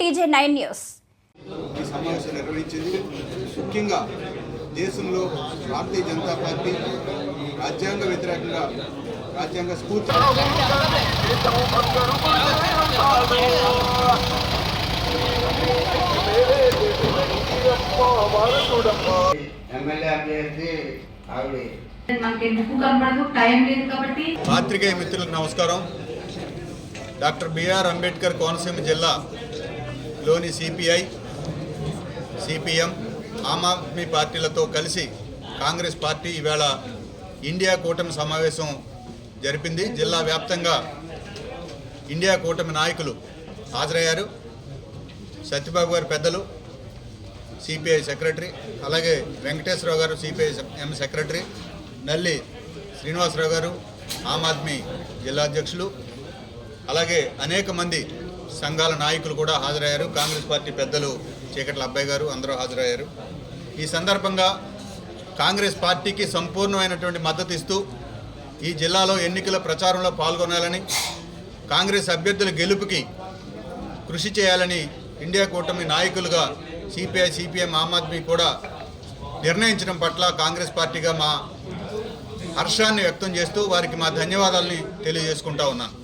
TJ nine news. ఈ సమావేశం నిర్వహించింది ముఖ్యంగా దేశంలో భారతీయ జనతా పార్టీ రాజ్యాంగ వ్యతిరేకంగా రాజ్యాంగ స్ఫూర్తి టైం పాత్రికేయ మిత్రులకు నమస్కారం. డాక్టర్ బిఆర్ అంబేద్కర్ కోనసీమ లోని సిపిఐ సిపిఎం ఆమ్ ఆద్మీ పార్టీలతో కలిసి కాంగ్రెస్ పార్టీ ఈవేళ ఇండియా కూటమి సమావేశం జరిపింది. జిల్లా వ్యాప్తంగా ఇండియా కూటమి నాయకులు హాజరయ్యారు. సత్యబాబు గారు పెద్దలు సిపిఐ సెక్రటరీ అలాగే వెంకటేశ్వరరావు గారు CPI M secretary Nalli Srinivasarao గారు ఆమ్ ఆద్మీ జిల్లా అధ్యక్షులు అలాగే అనేక మంది సంఘాల నాయకులు కూడా హాజరయ్యారు. కాంగ్రెస్ పార్టీ పెద్దలు చీకట్ల అబ్బాయి గారు అందరూ హాజరయ్యారు. ఈ సందర్భంగా కాంగ్రెస్ పార్టీకి సంపూర్ణమైనటువంటి మద్దతు ఇస్తూ ఈ జిల్లాలో ఎన్నికల ప్రచారంలో పాల్గొనాలని కాంగ్రెస్ అభ్యర్థుల గెలుపుకి కృషి చేయాలని ఇండియా కూటమి నాయకులుగా సిపిఐ సిపిఎం ఆమ్ ఆద్మీ కూడా నిర్ణయించడం పట్ల కాంగ్రెస్ పార్టీగా మా హర్షాన్ని వ్యక్తం చేస్తూ వారికి మా ధన్యవాదాలని తెలియజేసుకుంటా ఉన్నాను.